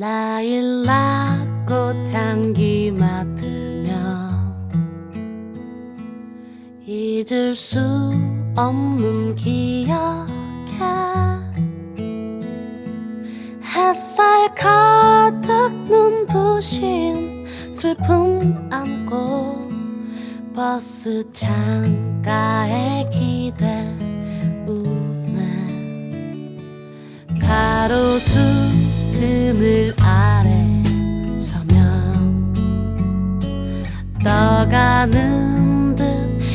라일락 꽃 향기 맡으며 잊을 수 없는 기억에 햇살 가득 눈부신 슬픔 안고 버스 창가에 기대 떠가는 듯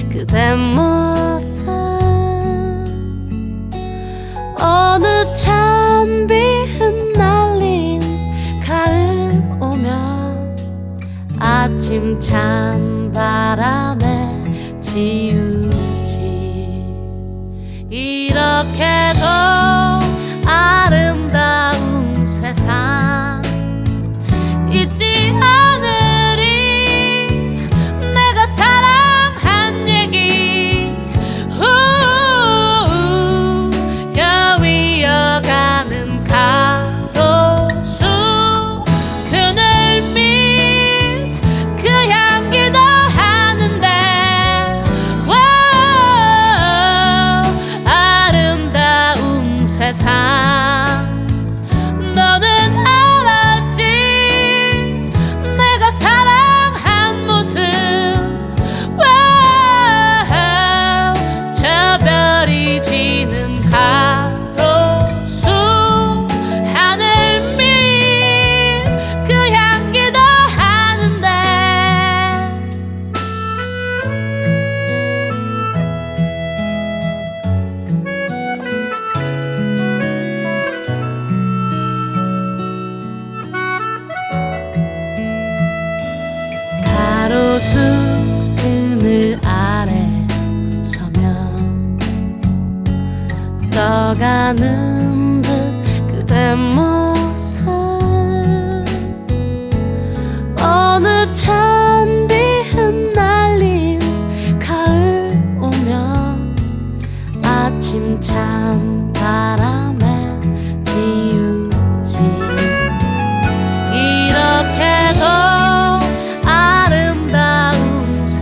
그대 모습. 어느 찬비 흩날린 가을 오면 아침 찬 바람에 지우지. 이렇게도 가로수 그늘 아래 서면 떠가는 듯 그대 모습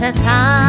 as high.